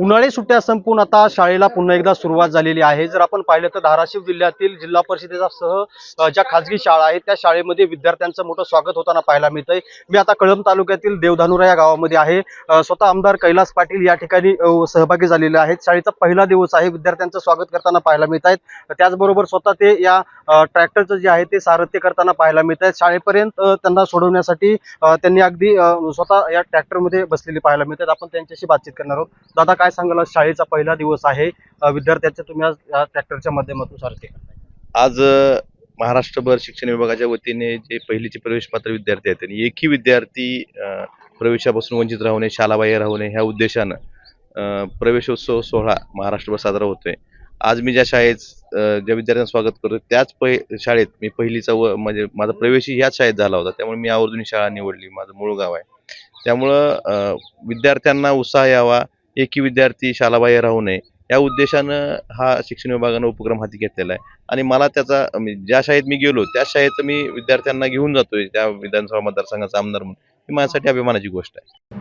उन्हाळी सुट्ट्या संपून आता शाळेला पुन्हा एकदा सुरुवात झालेली आहे. जर आपण पाहिलं तर धाराशिव जिल्ह्यातील जिल्हा परिषदेचा सह ज्या खाजगी शाळा आहेत त्या शाळेमध्ये विद्यार्थ्यांचं मोठं स्वागत होताना पाहायला मिळतंय. मी आता कळंब तालुक्यातील देवधानुरा या गावामध्ये आहे. स्वतः आमदार कैलास पाटील या ठिकाणी सहभागी झालेले आहेत. शाळेचा पहिला दिवस आहे. विद्यार्थ्यांचं स्वागत करताना पाहायला मिळत आहेत त्याचबरोबर स्वतः ते या ट्रॅक्टरचं जे आहे ते सारथ्य करताना पाहायला मिळत आहेत शाळेपर्यंत त्यांना सोडवण्यासाठी त्यांनी अगदी स्वतः या ट्रॅक्टरमध्ये बसलेली पाहायला मिळतात. आपण त्यांच्याशी बातचीत करणार आहोत. दादा काय सांगाल? शाळेचा पहिला दिवस आहे. विद्यार्थ्यांच्या तुम्ही आज ट्रॅक्टरच्या माध्यमातून सारखे आज महाराष्ट्रभर शिक्षण विभागाच्या वतीने जे पहिलीचे प्रवेश पात्र विद्यार्थी आहेत आणि एकही विद्यार्थी प्रवेशापासून वंचित राहू नये शालाबाह्य राहू नये ह्या उद्देशानं प्रवेशोत्सव सोहळा महाराष्ट्रभर साजरा होतोय. आज मी ज्या शाळेत ज्या विद्यार्थ्यांचं स्वागत करतो त्याच पै शाळेत मी पहिलीचा व म्हणजे माझा प्रवेशही ह्याच शाळेत झाला होता. त्यामुळे मी आवर्जून शाळा निवडली. माझं मूळ गाव आहे. त्यामुळं विद्यार्थ्यांना उत्साह यावा एकी विद्यार्थी शाळाबाह्य राहू नये. या उद्देशानं हा शिक्षण विभागानं उपक्रम हाती घेतलेला आहे. आणि मला त्याचा ज्या शाळेत मी गेलो त्या शाळेत मी विद्यार्थ्यांना घेऊन जातोय त्या विधानसभा मतदारसंघाचा आमदार म्हणून. ही माझ्यासाठी अभिमानाची गोष्ट आहे.